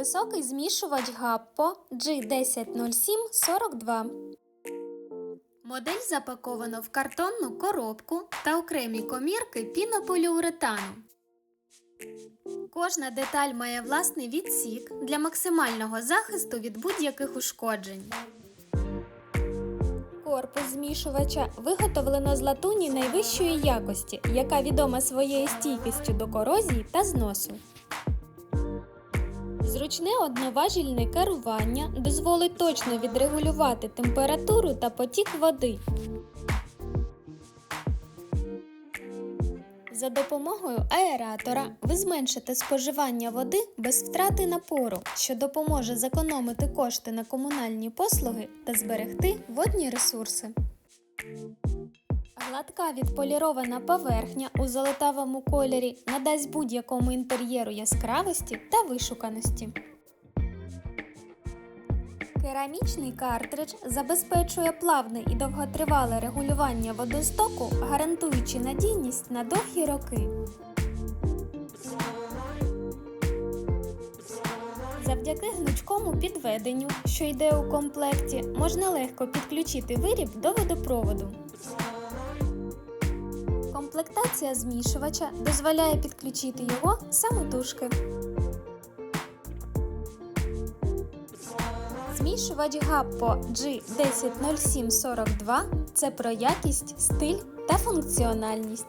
Високий змішувач Гаппо G100742. Модель запаковано в картонну коробку та окремі комірки пінополіуретану. Кожна деталь має власний відсік для максимального захисту від будь-яких ушкоджень. Корпус змішувача виготовлено з латуні найвищої якості, яка відома своєю стійкістю до корозії та зносу. Зручне одноважільне керування дозволить точно відрегулювати температуру та потік води. За допомогою аератора ви зменшите споживання води без втрати напору, що допоможе зекономити кошти на комунальні послуги та зберегти водні ресурси. Гладка відполірована поверхня у золотавому кольорі надасть будь-якому інтер'єру яскравості та вишуканості. Керамічний картридж забезпечує плавне і довготривале регулювання водостоку, гарантуючи надійність на довгі роки. Завдяки гнучкому підведенню, що йде у комплекті, можна легко підключити виріб до водопроводу. Комплектація змішувача дозволяє підключити його самотужки. Змішувач Гаппо G100742 це про якість, стиль та функціональність.